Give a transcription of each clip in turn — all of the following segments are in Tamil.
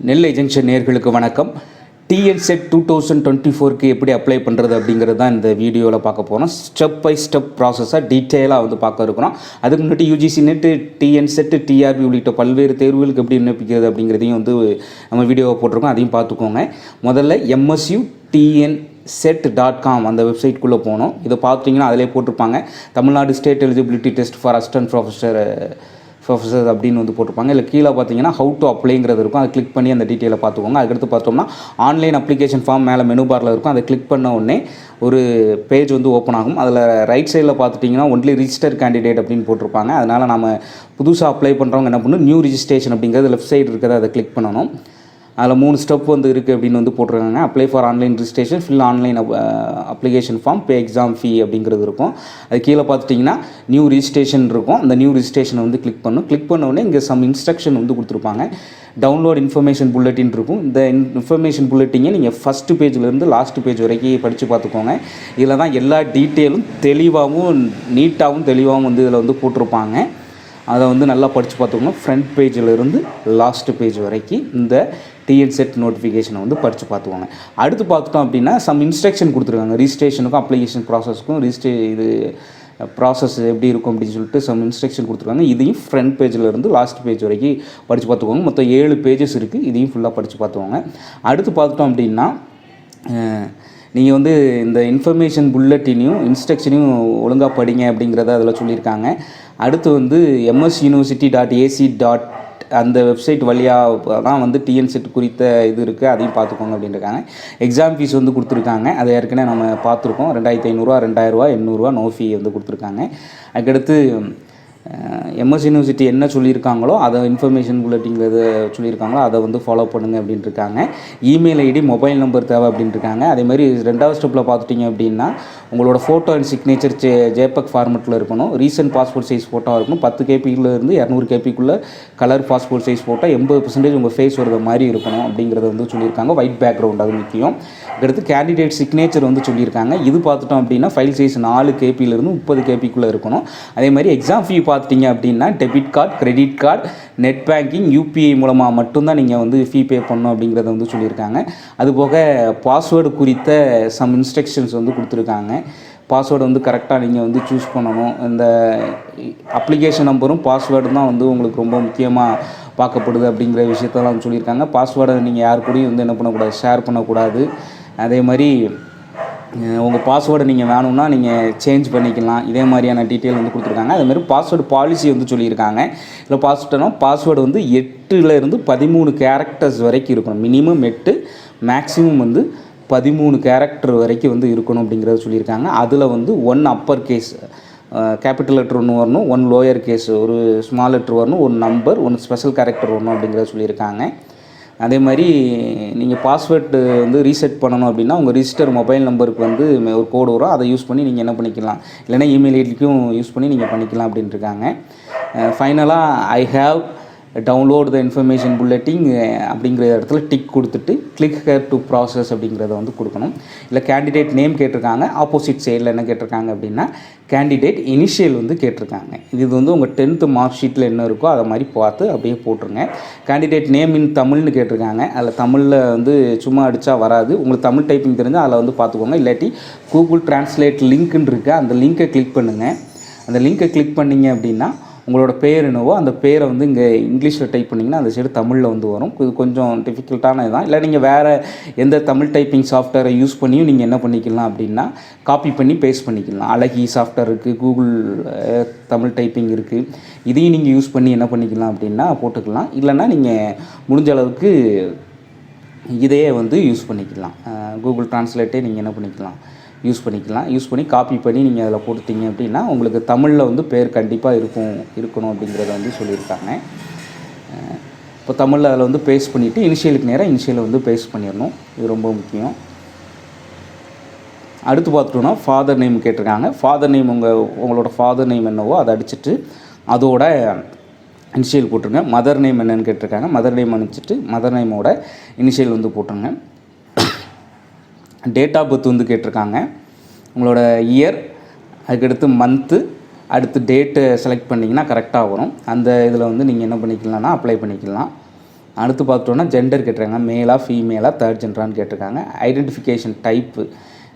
நெல்லை ஜங்ஷன் நேர்களுக்கு வணக்கம். TN SET two thousand twenty ஃபோருக்கு எப்படி அப்ளை பண்ணுறது அப்படிங்கிறது தான் இந்த வீடியோவில் பார்க்க போகிறோம் ஸ்டெப் பை ஸ்டெப் ப்ராசஸாக டீட்டெயிலாக வந்து பார்க்க இருக்கிறோம். அதுக்கு முன்னாடி UGC NET TN SET TRB உள்ளிட்ட பல்வேறு தேர்வுகளுக்கு எப்படி விண்ணப்பிக்கிறது அப்படிங்கிறதையும் வந்து நம்ம வீடியோவை போட்டிருக்கோம். அதையும் பார்த்துக்கோங்க. முதல்ல MSU TN SET dot com அந்த வெப்சைட்குள்ளே போனோம் இதை பார்த்தீங்கன்னா அதிலே போட்டிருப்பாங்க. Tamil Nadu state eligibility test for assistant professor professor அப்படின்னு வந்து போட்டிருப்பாங்க. இல்லை கீழே பார்த்தீங்கன்னா ஹவு டு அப்ளைங்கிறது இருக்கும். அதை கிளிக் பண்ணி அந்த டீட்டெயிலை பார்த்துக்கோங்க. அதுக்கடுத்து பார்த்தோம்னா ஆன்லைன் அப்ளிகேஷன் ஃபார்ம் மேலே மெனு பாரில் இருக்கும். அதை கிளிக் பண்ண உடனே ஒரு பேஜ் வந்து ஓப்பன் ஆகும். அதில் ரைட் சைடில் பார்த்துட்டிங்கன்னா ஒன்லி ரிஜிஸ்டர் கேண்டிடேட் அப்படின்னு போட்டிருப்பாங்க. அதனால் நம்ம புதுசாக அப்ளை பண்ணுறவங்க என்ன பண்ணணும்? நியூ ரிஜிஸ்ட்ரேஷன் அப்படிங்கிறது லெஃப்ட் சைடு இருக்கிறத அதை கிளிக் பண்ணணும். அதில் மூணு ஸ்டெப் வந்து இருக்குது அப்படின்னு வந்து போட்டிருக்காங்க. Apply for online registration fill online application form pay exam fee அப்படிங்கிறது இருக்கும். அது கீழே பார்த்துட்டிங்கன்னா நியூ ரிஜிஸ்ட்ரேஷன் இருக்கும். அந்த நியூ ரிஜிஸ்ட்ரேஷனை வந்து கிளிக் பண்ணும். கிளிக் பண்ண இங்கே சம் இன்ஸ்ட்ரக்ஷன் வந்து கொடுத்துருப்பாங்க. டவுன்லோட் இன்ஃபர்மேஷன் புல்லட்டின் இருக்கும். இந்த இன்ஃபர்மேஷன் புல்லட்டிங்கை நீங்கள் ஃபஸ்ட்டு பேஜ்லேருந்து லாஸ்ட் பேஜ் வரைக்கும் படித்து பார்த்துக்கோங்க. இதில் தான் எல்லா டீட்டெயிலும் தெளிவாகவும் நீட்டாகவும் தெளிவாகவும் வந்து இதில் வந்து போட்டிருப்பாங்க. அதை வந்து நல்லா படித்து பார்த்துக்கணும் ஃப்ரண்ட் பேஜில் இருந்து லாஸ்ட் பேஜ் வரைக்கும் இந்த டிஎன் செட் நோட்டிஃபிகேஷனை வந்து படித்து பார்த்துக்கோங்க அடுத்து பார்த்துட்டோம் அப்படின்னா சம் இன்ஸ்ட்ரக்ஷன் கொடுத்துருக்காங்க. ரிஜிஸ்ட்ரேஷனுக்கும் அப்ளிகேஷன் ப்ராசஸ்க்கும் ரிஜிஸ்ட்ரே இது ப்ராசஸ் எப்படி இருக்கும் அப்படின்னு சொல்லிட்டு சம் இன்ஸ்ட்ரக்ஷன் கொடுத்துருக்காங்க. இதையும் ஃப்ரண்ட் பேஜில் இருந்து லாஸ்ட் பேஜ் வரைக்கும் படித்து பார்த்துக்கோங்க மொத்தம் ஏழு பேஜஸ் இருக்குது இதையும் ஃபுல்லாக படித்து பார்த்துக்கோங்க அடுத்து பார்த்துட்டோம் அப்படின்னா நீங்கள் வந்து இந்த இன்ஃபர்மேஷன் புல்லட்டினையும் இன்ஸ்ட்ரக்ஷனையும் ஒழுங்காக படிங்க அப்படிங்கிறத அதில் சொல்லியிருக்காங்க. அடுத்து வந்து MS university dot AC dot அந்த வெப்சைட் வழியாக தான் வந்து டிஎன்செட் குறித்த இது இருக்குது அதையும் பார்த்துக்கோங்க அப்படின்ட்டுருக்காங்க எக்ஸாம் ஃபீஸ் வந்து கொடுத்துருக்காங்க. அதை ஏற்கனவே நம்ம பார்த்துருக்கோம். ரெண்டாயிரத்தி ஐநூறுரூவா ரெண்டாயிரரூவா எண்ணூறுரூவா நோ ஃபீ வந்து கொடுத்துருக்காங்க. அதுக்கடுத்து எம்எஸ் யூனிவர்சிட்டி என்ன சொல்லியிருக்காங்களோ அதை இன்ஃபர்மேஷன் புல்லட்டிங்கிறது சொல்லியிருக்காங்களோ அதை வந்து ஃபாலோ பண்ணுங்கள் அப்படின்ட்டு இருக்காங்க இமெயில் ஐடி மொபைல் நம்பர் தேவை அப்படின்ட்டு இருக்காங்க அதே மாதிரி ரெண்டாவது ஸ்டெப்பில் பார்த்துட்டிங்க அப்படின்னா உங்களோட photo and signature J JPEG ஃபார்மெட்டில் இருக்கணும். ரீசன்ட் பாஸ்போர்ட் சைஸ் ஃபோட்டோ இருக்கணும். பத்து கேபியில் இரநூறு கேபிக்குள்ளே கலர் பாஸ்போர்ட் சைஸ் ஃபோட்டோ எண்பது பர்சன்டேஜ் உங்கள் ஃபேஸ் வர மாதிரி இருக்கணும் அப்படிங்கிறத வந்து சொல்லியிருக்காங்க. ஒயிட் பேக்ரவுண்ட் அது முக்கியம். அடுத்து கேண்டிடேட் சிக்னேச்சர் வந்து சொல்லியிருக்காங்க. இது பார்த்துட்டோம் அப்படின்னா ஃபைல் சைஸ் நாலு கேபியிலிருந்து முப்பது கேபிக்குள்ளே இருக்கணும். அதே மாதிரி எக்ஸாம் ஃபீ பார்த்துட்டிங்க அப்படின்னா debit card credit card net banking UPI மூலமாக மட்டும்தான் நீங்கள் வந்து ஃபீ பே பண்ணணும் அப்படிங்கிறத வந்து சொல்லியிருக்காங்க. அதுபோக பாஸ்வேர்டு குறித்த சம் இன்ஸ்ட்ரக்ஷன்ஸ் வந்து கொடுத்துருக்காங்க. பாஸ்வேர்டு வந்து கரெக்டாக நீங்கள் வந்து சூஸ் பண்ணணும். இந்த அப்ளிகேஷன் நம்பரும் பாஸ்வேர்டும் தான் வந்து உங்களுக்கு ரொம்ப முக்கியமாக பார்க்கப்படுது அப்படிங்கிற விஷயத்தெல்லாம் சொல்லியிருக்காங்க. பாஸ்வேர்டை நீங்கள் யார் கூடயும் வந்து என்ன பண்ணக்கூடாது ஷேர் பண்ணக்கூடாது. அதே மாதிரி உங்கள் பாஸ்வேர்டை நீங்கள் வேணும்னா நீங்கள் சேஞ்ச் பண்ணிக்கலாம். இதே மாதிரியான டீட்டெயில் வந்து கொடுத்துருக்காங்க. அதேமாதிரி பாஸ்வேர்டு பாலிசி வந்து சொல்லியிருக்காங்க. இல்லை பாஸ்வேர்டுனா பாஸ்வேர்டு வந்து எட்டுலேருந்து பதிமூணு கேரக்டர்ஸ் வரைக்கும் இருக்கணும். மினிமம் எட்டு மேக்ஸிமம் வந்து பதிமூணு கேரக்டர் வரைக்கும் வந்து இருக்கணும் அப்படிங்கிறத சொல்லியிருக்காங்க. அதில் வந்து one upper case capital letter ஒன்று வரணும் ஒன் லோயர் கேஸ் ஒரு ஸ்மால் லெட்டர் வரணும் ஒரு நம்பர் ஒன் ஸ்பெஷல் கேரக்டர் வரணும் அப்படிங்கிறத சொல்லியிருக்காங்க. அதே மாதிரி நீங்கள் பாஸ்வேர்டு வந்து ரீசெட் பண்ணணும் அப்படின்னா உங்கள் ரிஜிஸ்டர் மொபைல் நம்பருக்கு வந்து ஒரு கோடு வரும். அதை யூஸ் பண்ணி நீங்கள் என்ன பண்ணிக்கலாம்? இல்லைன்னா இமெயில் ஐடிக்கும் யூஸ் பண்ணி நீங்கள் பண்ணிக்கலாம் அப்படின்ட்டு இருக்காங்க. ஃபைனலாக I have download the information bulletin அப்படிங்கிற இடத்துல டிக் கொடுத்துட்டு கிளிக் ஹேர் டு ப்ராசஸ் அப்படிங்கிறத வந்து கொடுக்கணும். இல்லை கேண்டிடேட் நேம் கேட்டிருக்காங்க ஆப்போசிட் சைடில் என்ன கேட்டிருக்காங்க அப்படின்னா கேண்டிடேட் இனிஷியல் வந்து கேட்டிருக்காங்க. இது வந்து உங்கள் டென்த்து மார்க் ஷீட்டில் என்ன இருக்கோ அதை மாதிரி பார்த்து அப்படியே போட்டுருங்க. கேண்டிடேட் நேம் இன் தமிழ்னு கேட்டிருக்காங்க அதில் தமிழில் வந்து சும்மா அடித்தா வராது. உங்களுக்கு தமிழ் டைப்பிங் தெரிஞ்சால் அதில் வந்து பார்த்துக்கோங்க. இல்லாட்டி கூகுள் டிரான்ஸ்லேட் லிங்க்குன்னு இருக்குது அந்த லிங்க்கை கிளிக் பண்ணுங்கள் அந்த லிங்க்கை கிளிக் பண்ணிங்க அப்படின்னா உங்களோட பேர் என்னவோ அந்த பேரை வந்து இங்கே இங்கிலீஷில் டைப் பண்ணிங்கன்னா அந்த சைடு தமிழில் வந்து வரும். இது கொஞ்சம் டிஃபிகல்ட்டான இதுதான் இல்லை நீங்கள் வேறு எந்த தமிழ் டைப்பிங் சாஃப்ட்வேரை யூஸ் பண்ணியும் நீங்கள் என்ன பண்ணிக்கலாம் அப்படின்னா காப்பி பண்ணி பேஸ்ட் பண்ணிக்கலாம். அழகி சாஃப்ட்வேர் இருக்குது கூகுள் தமிழ் டைப்பிங் இருக்குது இதையும் நீங்கள் யூஸ் பண்ணி என்ன பண்ணிக்கலாம் அப்படின்னா போட்டுக்கலாம். இல்லைன்னா நீங்கள் முடிஞ்ச அளவுக்கு இதையே வந்து யூஸ் பண்ணிக்கலாம். கூகுள் ட்ரான்ஸ்லேட்டே நீங்கள் என்ன பண்ணிக்கலாம். யூஸ் பண்ணிக்கலாம். யூஸ் பண்ணி காப்பி பண்ணி நீங்கள் அதில் கொடுத்தீங்க அப்படின்னா உங்களுக்கு தமிழில் வந்து பேர் கண்டிப்பாக இருக்கும் இருக்கணும் அப்படிங்கிறத வந்து சொல்லியிருக்காங்க. இப்போ தமிழில் அதில் வந்து பேஸ்ட் பண்ணிவிட்டு இனிஷியலுக்கு நேராக இனிஷியலை வந்து பேஸ்ட் பண்ணிடணும். இது ரொம்ப முக்கியம். அடுத்து பார்த்துட்டோன்னா ஃபாதர் நேம் கேட்டிருக்காங்க. ஃபாதர் நேம் உங்கள் உங்களோட ஃபாதர் நேம் என்னவோ அதை அடிச்சுட்டு அதோட இனிஷியல் போட்டுருங்க. மதர் நேம் என்னன்னு கேட்டிருக்காங்க. மதர் நேம் அனுப்பிச்சிட்டு மதர் நேமோட இனிஷியல் வந்து போட்டுருங்க. டேட் ஆஃப் பர்த் வந்து கேட்டிருக்காங்க. உங்களோட இயர் அதுக்கடுத்து மந்த்து அடுத்து டேட்டு செலக்ட் பண்ணிங்கன்னா கரெக்டாக வரும். அந்த இதில் வந்து நீங்கள் என்ன பண்ணிக்கலாம்னா அப்ளை பண்ணிக்கலாம். அடுத்து பார்த்தோன்னா ஜெண்டர் கேட்டிருக்காங்க. மேலாக ஃபீமேலாக தேர்ட் ஜெண்டரான்னு கேட்டிருக்காங்க. ஐடென்டிஃபிகேஷன் டைப்பு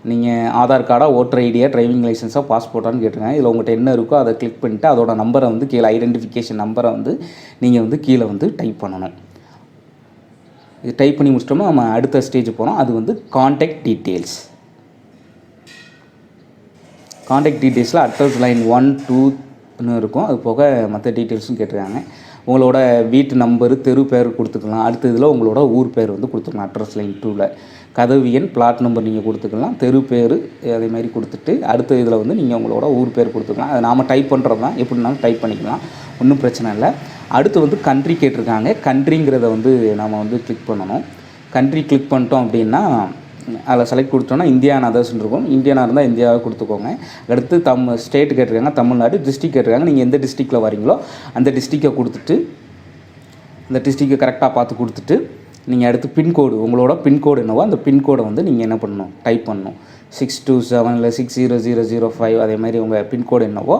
நீங்கள் ஆதார் கார்டாக ஓட்டர் ஐடியா டிரைவிங் லைசன்ஸாக பாஸ்போர்ட்டான்னு கேட்டிருக்காங்க. இதில் உங்கள்கிட்ட என்ன இருக்கோ அதை கிளிக் பண்ணிவிட்டு அதோட நம்பரை வந்து கீழே ஐடென்டிஃபிகேஷன் நம்பரை வந்து நீங்கள் வந்து கீழே வந்து டைப் பண்ணணும். இது டைப் பண்ணி முடிச்சிட்டோம்னா நம்ம அடுத்த ஸ்டேஜ் போகிறோம் அது வந்து காண்டாக்ட் டீட்டெயில்ஸ் காண்டாக்ட் டீட்டெயில்ஸில் அட்ரஸ் லைன் ஒன் டூன்னு இருக்கும். அது போக மற்ற டீட்டெயில்ஸும் கேட்டிருக்காங்க. உங்களோட வீட்டு நம்பரு தெரு பேர் கொடுத்துக்கலாம். அடுத்த இதில் உங்களோட ஊர் பேர் வந்து கொடுத்துக்கலாம். அட்ரஸ் லைன் டூவில் கதவு எண் பிளாட் நம்பர் நீங்கள் கொடுத்துக்கலாம். தெரு பேர் அதே மாதிரி கொடுத்துட்டு அடுத்த இதில் வந்து நீங்கள் உங்களோட ஊர் பேர் கொடுத்துக்கலாம். அதை நாம் டைப் பண்ணுறது தான் எப்படினாலும் டைப் பண்ணிக்கலாம். ஒன்றும் பிரச்சனை இல்லை. அடுத்து வந்து கண்ட்ரி கேட்டிருக்காங்க. கண்ட்ரிங்கிறத வந்து நாம் வந்து கிளிக் பண்ணணும். கண்ட்ரி கிளிக் பண்ணிட்டோம் அப்படின்னா அதில் செலக்ட் கொடுத்தோன்னா இந்தியான் அதர்ஸ்னு இருக்கும். இந்தியானா இருந்தால் இந்தியாவை கொடுத்துக்கோங்க. அடுத்து தம் ஸ்டேட் கேட்டிருக்காங்க தமிழ்நாடு டிஸ்ட்ரிக் கேட்டிருக்காங்க. நீங்கள் எந்த டிஸ்ட்ரிக்டில் வரீங்களோ அந்த டிஸ்ட்ரிக்டை கொடுத்துட்டு அந்த டிஸ்ட்ரிக்டை கரெக்டாக பார்த்து கொடுத்துட்டு நீங்கள் அடுத்து பின்கோடு உங்களோட பின்கோடு என்னவோ அந்த பின்கோடை வந்து நீங்கள் என்ன பண்ணணும்? டைப் பண்ணணும். சிக்ஸ் டூ செவன் இல்லை six zero zero zero five அதே மாதிரி உங்கள் பின்கோடு என்னவோ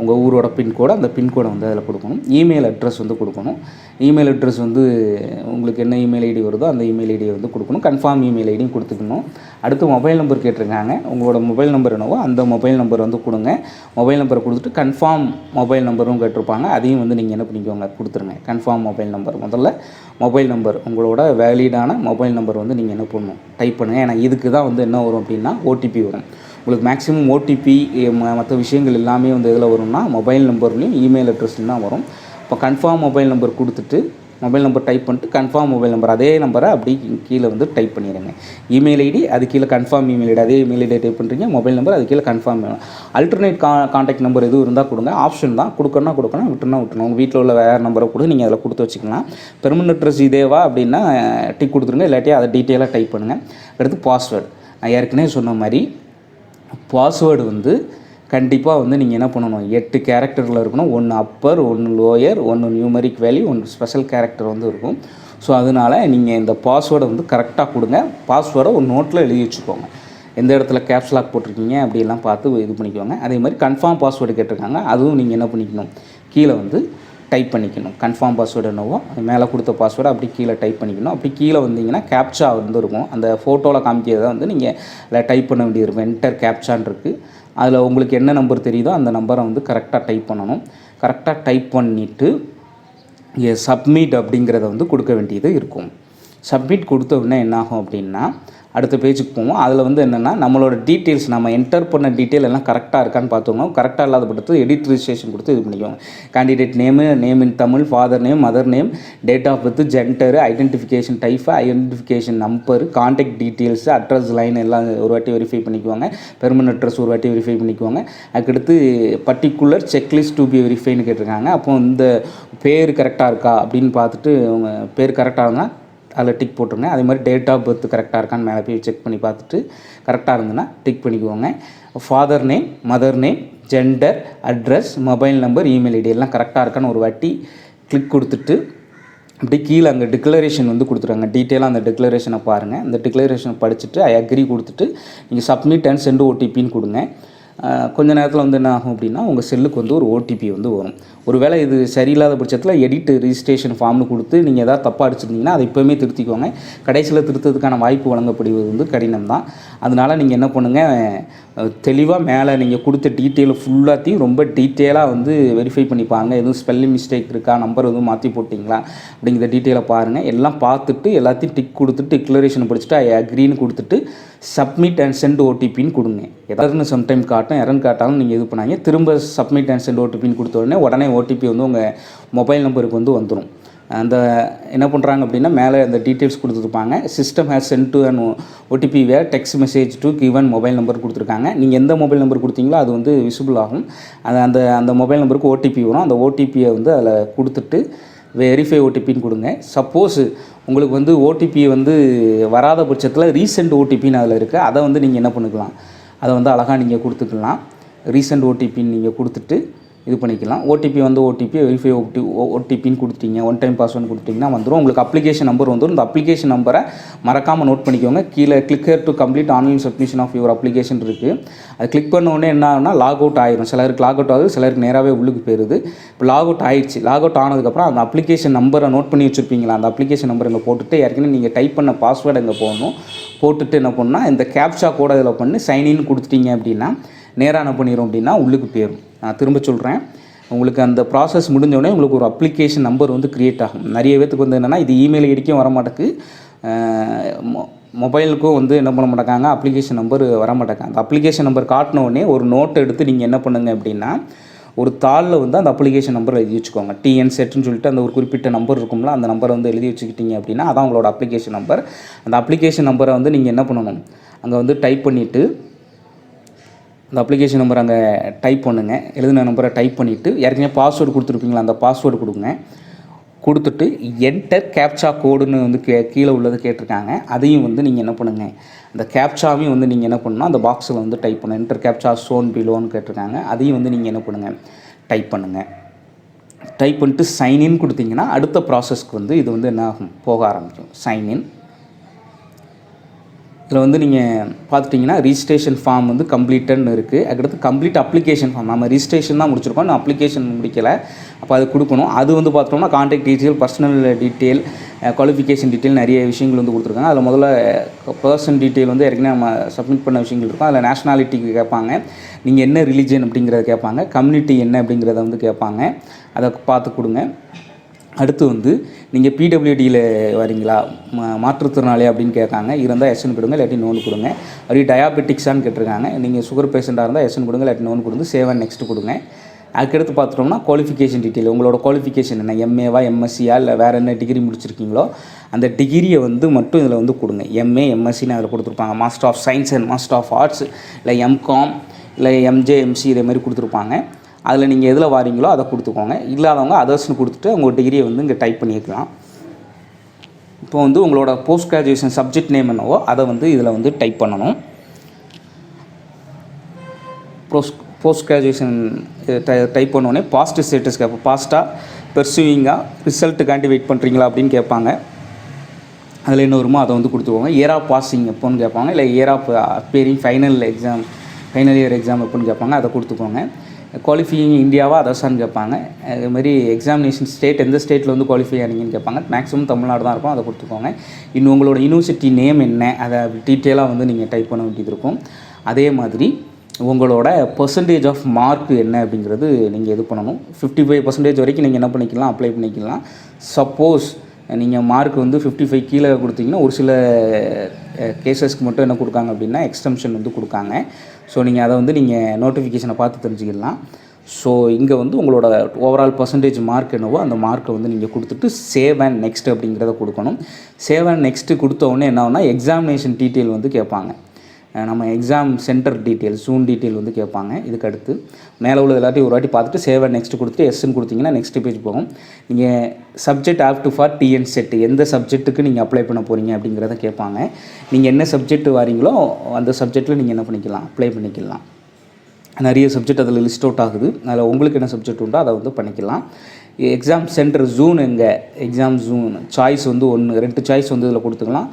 உங்கள் ஊரோட பின்கோடு அந்த பின்கோடை வந்து அதில் கொடுக்கணும். இமெயில் அட்ரஸ் வந்து கொடுக்கணும். இமெயில் அட்ரஸ் வந்து உங்களுக்கு என்ன இமெயில் ஐடி வருதோ அந்த இமெயில் ஐடியை வந்து கொடுக்கணும். கன்ஃபார்ம் இமெயில் ஐடியும் கொடுத்துக்கணும். அடுத்து மொபைல் நம்பர் கேட்டிருக்காங்க. உங்களோட மொபைல் நம்பர் என்னவோ அந்த மொபைல் நம்பர் வந்து கொடுங்க. மொபைல் நம்பரை கொடுத்துட்டு கன்ஃபார்ம் மொபைல் நம்பரும் கேட்டிருப்பாங்க. அதையும் வந்து நீங்கள் என்ன பண்ணிக்கோங்க கொடுத்துருங்க. கன்ஃபார்ம் மொபைல் நம்பர் முதல்ல மொபைல் நம்பர் உங்களோட வேலிடான மொபைல் நம்பர் வந்து நீங்கள் என்ன பண்ணணும் டைப் பண்ணுங்கள் ஏன்னா இதுக்கு தான் வந்து என்ன வரும் அப்படின்னா ஓடிபி வரும். உங்களுக்கு மேக்ஸிமம் ஓடிபி மற்ற விஷயங்கள் எல்லாமே வந்து எதில் வரும்னா மொபைல் நம்பர்லையும் இமெயில் அட்ரஸ்லையும் தான் வரும். இப்போ கன்ஃபார்ம் மொபைல் நம்பர் கொடுத்துட்டு மொபைல் நம்பர் டைப் பண்ணிட்டு கன்ஃபார்ம் மொபைல் நம்பர் அதே நம்பரை அப்படி கீழே வந்து டைப் பண்ணிடுங்க. இமெயில் ஐடி அது கீழே கன்ஃபார்ம் இமெயில் ஐடி அதே இமெயில் ஐடி டைப் பண்ணுறீங்க மொபைல் நம்பர் அது கீழே கன்ஃபார்ம் அல்டர்னேட் கா காண்டாக்ட் நம்பர் எதுவும் இருந்தால் கொடுங்க ஆப்ஷன் தான் கொடுக்கணும்னா கொடுக்கணும் விட்டுனா விட்டுணும் உங்கள் வீட்டில் உள்ள வேறு நம்பரை கூட நீங்கள் அதில் கொடுத்து வச்சுக்கலாம். பெர்மனன்ட் அட்ரஸ் இதேவா அப்படின்னா டிக் கொடுத்துருங்க இல்லாட்டி அதை டீட்டெயிலாக டைப் பண்ணுங்கள் அடுத்து பாஸ்வேர்டு நான் ஏற்கனவே சொன்ன மாதிரி பாஸ்வேர்டு வந்து கண்டிப்பாக வந்து நீங்கள் என்ன பண்ணணும்? எட்டு கேரக்டரில் இருக்கணும். ஒன்று அப்பர் ஒன்று லோயர் ஒன்று நியூமரிக் வேல்யூ ஒன்று ஸ்பெஷல் கேரக்டர் வந்து இருக்கும். ஸோ அதனால் நீங்கள் இந்த பாஸ்வேர்டை வந்து கரெக்டாக கொடுங்க. பாஸ்வேர்டை ஒரு நோட்டில் எழுதி வச்சுக்கோங்க. எந்த இடத்துல கேப்ஸ்லாக் போட்டிருக்கீங்க? அப்படியெல்லாம் பார்த்து இது பண்ணிக்கோங்க. அதே மாதிரி கன்ஃபார்ம் பாஸ்வேர்டு கேட்டிருக்காங்க. அதுவும் நீங்கள் என்ன பண்ணிக்கணும்? கீழே வந்து டைப் பண்ணிக்கணும். கன்ஃபார்ம் பாஸ்வேர்டு என்னவோ அது மேலே கொடுத்த பாஸ்வேர்டு அப்படி கீழே டைப் பண்ணிக்கணும். அப்படி கீழே வந்தீங்கன்னா கேப்ச்சா வந்து இருக்கும் அந்த ஃபோட்டோவில் காமிக்கிறத வந்து நீங்கள் அதில் டைப் பண்ண வேண்டியிருக்கும் என்டர் கேப்ச்சான்ருக்கு இருக்குது அதில் உங்களுக்கு என்ன நம்பர் தெரியுதோ அந்த நம்பரை வந்து கரெக்டாக டைப் பண்ணணும். கரெக்டாக டைப் பண்ணிவிட்டு சப்மிட் அப்படிங்கிறத வந்து கொடுக்க வேண்டியது இருக்கும். சப்மிட் கொடுத்த உடனே என்னாகும் அப்படின்னா அடுத்த பேஜுக்கு போவோம். அதில் வந்து என்னென்னா நம்மளோட டீட்டெயில்ஸ் நம்ம என்டர் பண்ண டீட்டெயில் எல்லாம் கரெக்டாக இருக்கான்னு பார்த்துக்கோங்க. கரெக்டாக இல்லாத பட்சத்தில் எடிட் ரிஜிஸ்ட்ரேஷன் கொடுத்து இது பண்ணிக்கோங்க. Candidate name name in Tamil father name mother name date of birth gender identification type identification number contact details address line எல்லாம் ஒரு வாட்டி வெரிஃபை பண்ணிக்குவாங்க. பெர்மனன்ட் அட்ரஸ் ஒரு வாட்டி வெரிஃபை பண்ணிக்குவாங்க. அதுக்கடுத்து பர்டிகுலர் செக்லிஸ்ட் டு பி வெரிஃபைன்னு கேட்டிருக்காங்க. அப்போ இந்த பேர் கரெக்டாக இருக்கா அப்படின்னு பார்த்துட்டு அவங்க பேர் கரெக்டாக இருந்தால் அதில் டிக் போட்டுருங்க அதே மாதிரி டேட் ஆஃப் பர்த் கரெக்டாக இருக்கான்னு மேலே போய் செக் பண்ணி பார்த்துட்டு கரெக்டாக இருந்ததுன்னா tick பண்ணிக்குவோங்க father name mother name gender address mobile number email ID எல்லாம் கரெக்டாக இருக்கான்னு ஒரு வாட்டி கிளிக் கொடுத்துட்டு அப்படி கீழே அங்கே டிக்ளரேஷன் வந்து கொடுத்துருவாங்க. டீட்டெயிலாக அந்த டிக்ளரேஷனை பாருங்கள் அந்த டிக்ளரேஷனை படிச்சுட்டு ஐ அக்ரி கொடுத்துட்டு நீங்கள் சப்மிட் அண்ட் சென்ட் ஓடிபின்னு கொடுங்க. கொஞ்ச நேரத்தில் வந்து என்ன ஆகும் அப்படின்னா உங்கள் செல்லுக்கு வந்து ஒரு ஓடிபி வந்து வரும். ஒருவேளை இது சரியில்லாத பட்சத்தில் எடிட் ரிஜிஸ்ட்ரேஷன் ஃபார்ம்னு கொடுத்து நீங்கள் எதாவது தப்பாக அடிச்சிருந்தீங்கன்னா அதை இப்போவுமே திருத்திக்கோங்க. கடைசியில் திருத்ததுக்கான வாய்ப்பு வழங்கப்படுவது வந்து கடினம் தான் அதனால் நீங்கள் என்ன பண்ணுங்கள் தெளிவாக மேலே நீங்கள் கொடுத்த டீட்டெயில் ஃபுல்லாத்தையும் ரொம்ப டீட்டெயிலாக வந்து வெரிஃபை பண்ணிப்பாங்க எதுவும் ஸ்பெல்லிங் மிஸ்டேக் இருக்கா நம்பர் எதுவும் மாற்றி போட்டிங்களா அப்படிங்கிற டீட்டெயிலை பாருங்கள் எல்லாம் பார்த்துட்டு எல்லாத்தையும் டிக் கொடுத்துட்டு டிக்ளரேஷன் படிச்சுட்டு ஐ அக்ரின்னு கொடுத்துட்டு சப்மிட் அண்ட் சென்ட் ஓடிபின்னு கொடுங்க. எதாவது சம்டைம் காட்டும் எரன் காட்டாலும் நீங்கள் இது பண்ணாங்க திரும்ப சப்மிட் அண்ட் சென்ட் ஓடிபின்னு கொடுத்த உடனே உடனே ஓடிபி வந்து உங்கள் மொபைல் நம்பருக்கு வந்து வந்துடும் அந்த என்ன பண்ணுறாங்க அப்படின்னா மேலே அந்த டீட்டெயில்ஸ் கொடுத்துருப்பாங்க. System has sent to and OTP where text message to given mobile number கொடுத்துருக்காங்க. நீங்கள் எந்த மொபைல் நம்பர் கொடுத்தீங்களோ அது வந்து விசிபிள் ஆகும். அது அந்த அந்த மொபைல் நம்பருக்கு ஓடிபி வரும். அந்த ஓடிபியை வந்து அதில் கொடுத்துட்டு வெரிஃபை ஓடிபின்னு கொடுங்க. சப்போஸ் உங்களுக்கு வந்து ஓடிபி வந்து வராத பட்சத்தில் ரீசெண்ட் ஓடிபின்னு அதில் இருக்குது அதை வந்து நீங்கள் என்ன பண்ணிக்கலாம்? அதை வந்து அழகாக நீங்கள் கொடுத்துக்கலாம். ரீசெண்ட் ஓடிபின்னு நீங்கள் கொடுத்துட்டு இது பண்ணிக்கலாம். ஓடிபி வந்து ஓடிபி வெரிஃபை ஓடி ஓடிபின்னு கொடுத்துட்டீங்க. ஒன் டைம் பாஸ்வேர்டு கொடுத்தீங்கன்னா வந்துடும் உங்களுக்கு அப்ளிகேஷன் நம்பர் வந்துடும் இந்த அப்ளிகேஷன் நம்பரை மறக்காமல் நோட் பண்ணிக்கோங்க. கீழே click here to complete online submission of your application இருக்குது அது கிளிக் பண்ண உடனே என்ன ஆகுனா லாக் அவுட் ஆயிரும். சிலருக்கு லாக் அவுட் ஆகுது சிலருக்கு நேராகவே உள்ளுக்கு போயிருது. இப்போ லாக் அவுட் ஆயிடுச்சு. லாக் அவுட் ஆனதுக்கப்புறம் அந்த அப்ளிகேஷன் நம்பரை நோட் பண்ணி வச்சுருப்பீங்களா? அந்த அப்ளிகேஷன் நம்பர் இங்கே போட்டுட்டு ஏற்கனவே நீங்கள் டைப் பண்ண பாஸ்வேர்டு இங்கே போடணும். போட்டுட்டு என்ன பண்ணால் இந்த கேப்ஷா கூட இதில் பண்ணி. சைன்இன் கொடுத்துட்டீங்க அப்படின்னா நேராக என்ன பண்ணிடும் அப்படின்னா உள்ளுக்கு போயிடும் நான் திரும்ப சொல்கிறேன் உங்களுக்கு அந்த ப்ராசஸ் முடிஞ்சோடனே உங்களுக்கு ஒரு அப்ளிகேஷன் நம்பர் வந்து க்ரியேட் ஆகும். நிறைய பேத்துக்கு வந்து என்னென்னா இது இமெயில் ஐடிக்கும் வர மாட்டேக்கு மொபைலுக்கும் வந்து என்ன பண்ண மாட்டாங்க அப்ளிகேஷன் நம்பர் வர மாட்டாங்க அந்த அப்ளிகேஷன் நம்பர் காட்டினோடனே ஒரு நோட் எடுத்து நீங்கள் என்ன பண்ணுங்க அப்படின்னா ஒரு தாளில் வந்து அந்த அப்ளிகேஷன் நம்பர் எழுதி வச்சுக்கோங்க. டிஎன் செட்னு சொல்லிட்டு அந்த ஒரு குறிப்பிட்ட நம்பர் இருக்கும்ல அந்த நம்பரை வந்து எழுதி வச்சுக்கிட்டீங்க அப்படின்னா அதான் உங்களோட அப்ளிகேஷன் நம்பர் அந்த அப்ளிகேஷன் நம்பரை வந்து நீங்கள் என்ன பண்ணணும்? அங்கே வந்து டைப் பண்ணிவிட்டு அந்த அப்ளிகேஷன் நம்பர் அங்கே டைப் பண்ணுங்க. எழுதின நம்பரை டைப் பண்ணிவிட்டு ஏற்கனவே பாஸ்வேர்டு கொடுத்துருப்பீங்களா அந்த பாஸ்வேர்டு கொடுங்க. கொடுத்துட்டு என்டர் கேப்சா கோடுன்னு வந்து கே கீழே உள்ளது கேட்டிருக்காங்க. அதையும் வந்து நீங்கள் என்ன பண்ணுங்கள் அந்த கேப்சாவையும் வந்து நீங்கள் என்ன பண்ணணும் அந்த பாக்ஸில் வந்து டைப் பண்ணுங்கள் என்டர் கேப்சா சோன் பிலோன்னு கேட்டிருக்காங்க. அதையும் வந்து நீங்கள் என்ன பண்ணுங்கள் டைப் பண்ணுங்கள் டைப் பண்ணிட்டு சைன்இன் கொடுத்தீங்கன்னா அடுத்த ப்ராசஸ்க்கு வந்து இது வந்து என்ன ஆகும் போக ஆரம்பிக்கும். சைன்இன் இதில் வந்து நீங்கள் பார்த்துட்டிங்கன்னா ரிஜிஸ்ட்ரேஷன் ஃபார்ம் வந்து கம்ப்ளீட்டட்னு இருக்குது அதுக்கடுத்து கம்ப்ளீட் அப்ளிகேஷன் ஃபார்ம் நம்ம ரிஜிஸ்ட்ரேஷன் தான் முடிச்சிருக்கோம். நான் அப்ளிகேஷன் முடிக்கலை. அப்போ அது கொடுக்கணும். அது வந்து பார்த்தோம்னா contact detail personal detail qualification detail நிறைய விஷயங்கள் வந்து கொடுத்துருக்காங்க. அதில் முதல்ல பர்சன் டீட்டெயில் வந்து ஏற்கனவே நம்ம சப்மிட் பண்ண விஷயங்கள் இருக்கும். அதில் நேஷனாலிட்டிக்கு கேட்பாங்க. நீங்கள் என்ன ரிலீஜியன் அப்படிங்கிறத கேட்பாங்க. கம்யூனிட்டி என்ன அப்படிங்கிறத வந்து கேட்பாங்க. அதை பார்த்து கொடுங்க. அடுத்து வந்து நீங்கள் பிடபிள்யூடியில் வரீங்களா? மா மாற்றுத்திறனாளி அப்படின்னு கேட்காங்க. இருந்தால் எஸ்என் கொடுங்க இல்லாட்டி நோன் கொடுங்க. அப்படி டயாபெட்டிக்ஸான்னு கேட்டிருக்காங்க. நீங்கள் சுகர் பேஷண்ட்டாக இருந்தால் எஸ்என் கொடுங்க இல்லாட்டி நோன் கொடுங்க. சேவன் நெக்ஸ்ட் கொடுங்க. அதுக்கடுத்து பார்த்துட்டோம்னா குவாலிஃபிகேஷன் டீட்டெயில் உங்களோட குவாலிஃபிகேஷன் என்ன? எம்ஏவா எம்எஸ்சியா இல்லை வேறு என்ன டிகிரி முடிச்சிருக்கீங்களோ அந்த டிகிரியை வந்து மட்டும் இதில் வந்து கொடுங்க. எம்ஏ எம்எஸ்சின்னு அதில் கொடுத்துருப்பாங்க. Master of science and master of arts இல்லை எம்காம் இல்லை எம்ஜே எம்சி இதே மாதிரி கொடுத்துருப்பாங்க. அதில் நீங்கள் எதில் வாரீங்களோ அதை கொடுத்துக்கோங்க. இல்லாதவங்க அதர்ஸ்னு கொடுத்துட்டு உங்கள் டிகிரியை வந்து இங்கே டைப் பண்ணிக்கலாம் இப்போ வந்து உங்களோட போஸ்ட் கிராஜுவேஷன் சப்ஜெக்ட் நேம் என்னவோ அதை வந்து இதில் வந்து டைப் பண்ணணும். போஸ்ட் போஸ்ட் கிராஜுவேஷன் டைப் பண்ணோடனே பாஸ்ட் ஸ்டேட்டஸ் கேட்போம் பாஸ்ட்டாக பெர்சூவிங்காக ரிசல்ட்டுக்காண்டி வெயிட் பண்ணுறீங்களா அப்படின்னு கேட்பாங்க. அதில் என்ன வருமோ அதை வந்து கொடுத்துக்கோங்க. இயர் ஆஃப் பாசிங் எப்போன்னு கேட்பாங்க. இல்லை year of appearing final exam final year exam எப்போன்னு கேட்பாங்க. அதை கொடுத்துக்கோங்க. குவாலிஃபையிங் இந்தியாவா அதர்ஸான்னு கேட்பாங்க. அதுமாதிரி எக்ஸாமினேஷன் ஸ்டேட் எந்த ஸ்டேட்டில் வந்து குவாலிஃபை ஆனீங்கன்னு கேட்பாங்க. மேக்ஸிமம் தமிழ்நாடு தான் இருக்கும் அதை கொடுத்துக்கோங்க. இன்னும் உங்களோட யூனிவர்சிட்டி நேம் என்ன அதை டீட்டெயிலாக வந்து நீங்கள் டைப் பண்ண வேண்டியது இருக்கும். அதே மாதிரி உங்களோட பர்சன்டேஜ் ஆஃப் மார்க் என்ன அப்படிங்கிறது நீங்கள் இது பண்ணணும். ஃபிஃப்டி ஃபைவ் பர்சன்டேஜ் வரைக்கும் நீங்கள் என்ன பண்ணிக்கலாம் அப்ளை பண்ணிக்கலாம். சப்போஸ் நீங்கள் மார்க் வந்து ஃபிஃப்டி ஃபைவ் கீழே கொடுத்தீங்கன்னா ஒரு சில கேசஸ்க்கு மட்டும் என்ன கொடுக்காங்க அப்படின்னா எக்ஸ்டென்ஷன் வந்து கொடுக்காங்க. ஸோ நீங்கள் அதை வந்து நீங்கள் நோட்டிஃபிகேஷனை பார்த்து தெரிஞ்சுக்கலாம். ஸோ இங்கே வந்து உங்களோட ஓவரால் பர்சன்டேஜ் மார்க் என்னவோ அந்த மார்க்கை வந்து நீங்கள் கொடுத்துட்டு சேவ் அண்ட் நெக்ஸ்ட் அப்படிங்கிறத கொடுக்கணும். சேவ் அண்ட் நெக்ஸ்ட்டு கொடுத்த உடனே என்ன ஆகுனா எக்ஸாமினேஷன் டீட்டெயில் வந்து கேட்பாங்க. நம்ம exam centre detail zone detail வந்து கேட்பாங்க. இதுக்கு அடுத்து மேலே உள்ள எல்லாத்தையும் ஒரு வாட்டி பார்த்துட்டு சேவை நெக்ஸ்ட் கொடுத்துட்டு எஸ்ன்னு கொடுத்தீங்கன்னா நெக்ஸ்ட் பேஜ் போகும். நீங்கள் subject opted for TN SET எந்த சப்ஜெக்ட்டுக்கு நீங்கள் அப்ளை பண்ண போகிறீங்க அப்படிங்கிறத கேட்பாங்க. நீங்கள் என்ன சப்ஜெக்ட் வரீங்களோ அந்த சப்ஜெக்ட்டில் நீங்கள் என்ன பண்ணிக்கலாம்? அப்ளை பண்ணிக்கலாம். நிறைய சப்ஜெக்ட் அதில் லிஸ்ட் அவுட் ஆகுது. அதில் உங்களுக்கு என்ன சப்ஜெக்ட் உண்டோ அதை வந்து பண்ணிக்கலாம். எக்ஸாம் சென்டர் ஜூன் எங்கே? எக்ஸாம் ஜூன் சாய்ஸ் வந்து ஒன்று ரெண்டு சாய்ஸ் வந்து இதில் கொடுத்துக்கலாம்.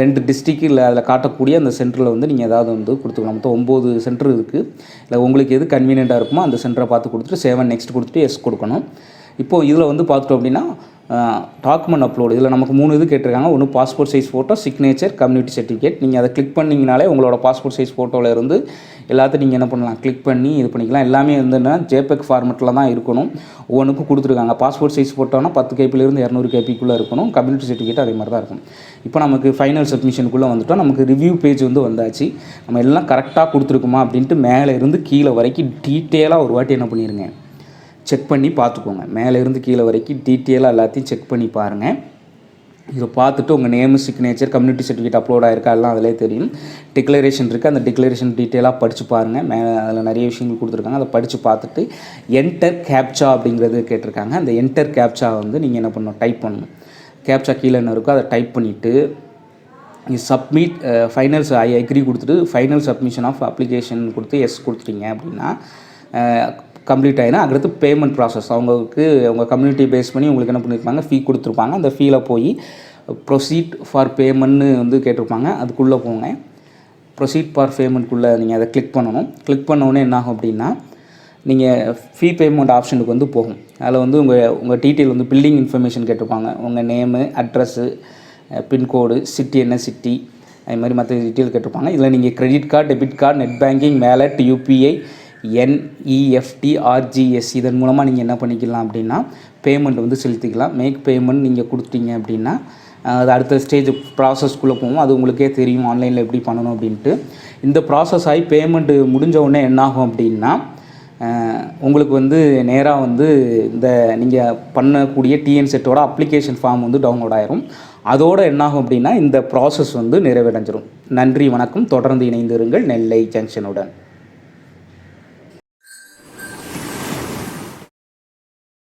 ரெண்டு டிஸ்ட்ரிக்ட் இல்லை அதில் காட்டக்கூடிய அந்த சென்டரில் வந்து நீங்கள் ஏதாவது வந்து கொடுத்துக்கலாம். மொத்தம் ஒம்பது சென்டர் இருக்குது இல்லை உங்களுக்கு எது கன்வீனியண்ட்டாக இருக்குமோ அந்த சென்டரை பார்த்து கொடுத்துட்டு செவன் நெக்ஸ்ட் கொடுத்துட்டு எஸ் கொடுக்கணும். இப்போது இதில் வந்து பார்த்துட்டோம் அப்படின்னா டாக்குமெண்ட் அப்லோடு இதில் நமக்கு மூணு இது கேட்டிருக்காங்க. ஒன்று passport size photo signature community certificate நீங்கள் அதை கிளிக் பண்ணிங்கனாலே உங்களோட பாஸ்போர்ட் சைஸ் ஃபோட்டோவில் இருந்து எல்லாத்தையும் நீங்கள் என்ன பண்ணலாம்? கிளிக் பண்ணி இது பண்ணிக்கலாம். எல்லாமே வந்துன்னா ஜேபெக் ஃபார்மெட்டில் தான் இருக்கணும். ஒவ்வொன்றுக்கும் கொடுத்துருக்காங்க. பாஸ்போர்ட் சைஸ் போட்டோன்னா பத்து கேபிலேருந்து இரநூறு கேபிக்குள்ளே இருக்கணும். கம்யூனிட்டி சர்டிஃபிகேட் அதே மாதிரி தான் இருக்கும் இப்போ நமக்கு ஃபைனல் சப்மிஷனுக்குள்ளே வந்துட்டோம். நமக்கு ரிவ்யூ பேஜ் வந்து வந்தாச்சு. நம்ம எல்லாம் கரெக்டாக கொடுத்துருக்குமா அப்படின்ட்டு மேலே இருந்து கீழே வரைக்கும் டீட்டெயிலாக ஒரு வாட்டி என்ன பண்ணிடுங்க செக் பண்ணி பார்த்துக்கோங்க. மேலே இருந்து கீழே வரைக்கும் டீட்டெயிலாக எல்லாத்தையும் செக் பண்ணி பாருங்கள் இதை பார்த்துட்டு உங்கள் name signature community certificate upload ஆயிருக்கா எல்லாம் அதிலே தெரியும். டிக்ளரேஷன் இருக்குது அந்த டிக்ளரேஷன் டீட்டெயிலாக படித்து பாருங்கள் மே அதில் நிறைய விஷயங்கள் கொடுத்துருக்காங்க. அதை படித்து பார்த்துட்டு என்டர் கேப்சா அப்படிங்கிறது கேட்டிருக்காங்க. அந்த என்டர் கேப்சா வந்து நீங்கள் என்ன பண்ணணும்? டைப் பண்ணணும். கேப்சா கீழே என்ன இருக்கோ அதை டைப் பண்ணிவிட்டு சப்மிட் ஃபைனல்ஸ் ஐ அக்ரி கொடுத்துட்டு ஃபைனல் சப்மிஷன் ஆஃப் அப்ளிகேஷன் கொடுத்து எஸ் கொடுத்துட்டீங்க அப்படின்னா கம்ப்ளீட் ஆகினா அடுத்து பேமெண்ட் ப்ராசஸ் அவங்களுக்கு அவங்க கம்யூனிட்டி பேஸ் பண்ணி உங்களுக்கு என்ன பண்ணியிருப்பாங்க ஃபீ கொடுத்துருப்பாங்க. அந்த ஃபீல போய் ப்ரொசீட் ஃபார் பேமெண்ட்னு வந்து கேட்டிருப்பாங்க. அதுக்குள்ளே போங்க. ப்ரொசீட் ஃபார் பேமெண்ட்குள்ளே நீங்கள் அதை கிளிக் பண்ணணும். கிளிக் பண்ணோடனே என்னாகும் என்ன ஆகும் அப்படின்னா நீங்கள் ஃபீ பேமெண்ட் ஆப்ஷனுக்கு வந்து போகும். அதில் வந்து உங்கள் உங்கள் டீட்டெயில் வந்து பில்டிங் இன்ஃபர்மேஷன் கேட்டிருப்பாங்க. உங்கள் நேமு அட்ரஸ்ஸு பின்கோடு சிட்டி என்ன சிட்டி அது மாதிரி மற்ற டீட்டெயில் கேட்டிருப்பாங்க. இதில் நீங்கள் credit card debit card net banking wallet UPI NEFT RGS இதன் மூலமாக நீங்கள் என்ன பண்ணிக்கலாம் அப்படின்னா பேமெண்ட் வந்து செலுத்திக்கலாம். மேக் பேமெண்ட் நீங்கள் கொடுத்தீங்க அப்படின்னா அது அடுத்த ஸ்டேஜ் ப்ராசஸ்க்குள்ளே போகும். அது உங்களுக்கே தெரியும் ஆன்லைனில் எப்படி பண்ணணும் அப்படின்ட்டு. இந்த ப்ராசஸ் ஆகி பேமெண்ட்டு முடிஞ்ச உடனே என்னாகும் அப்படின்னா உங்களுக்கு வந்து நேராக வந்து இந்த நீங்கள் பண்ணக்கூடிய டிஎன் செட்டோட அப்ளிகேஷன் ஃபார்ம் வந்து டவுன்லோட் ஆயிரும். அதோடு என்னாகும் அப்படின்னா இந்த ப்ராசஸ் வந்து நிறைவடைஞ்சிரும். நன்றி வணக்கம். தொடர்ந்து இணைந்திருங்கள் நெல்லை ஜங்ஷனுடன்.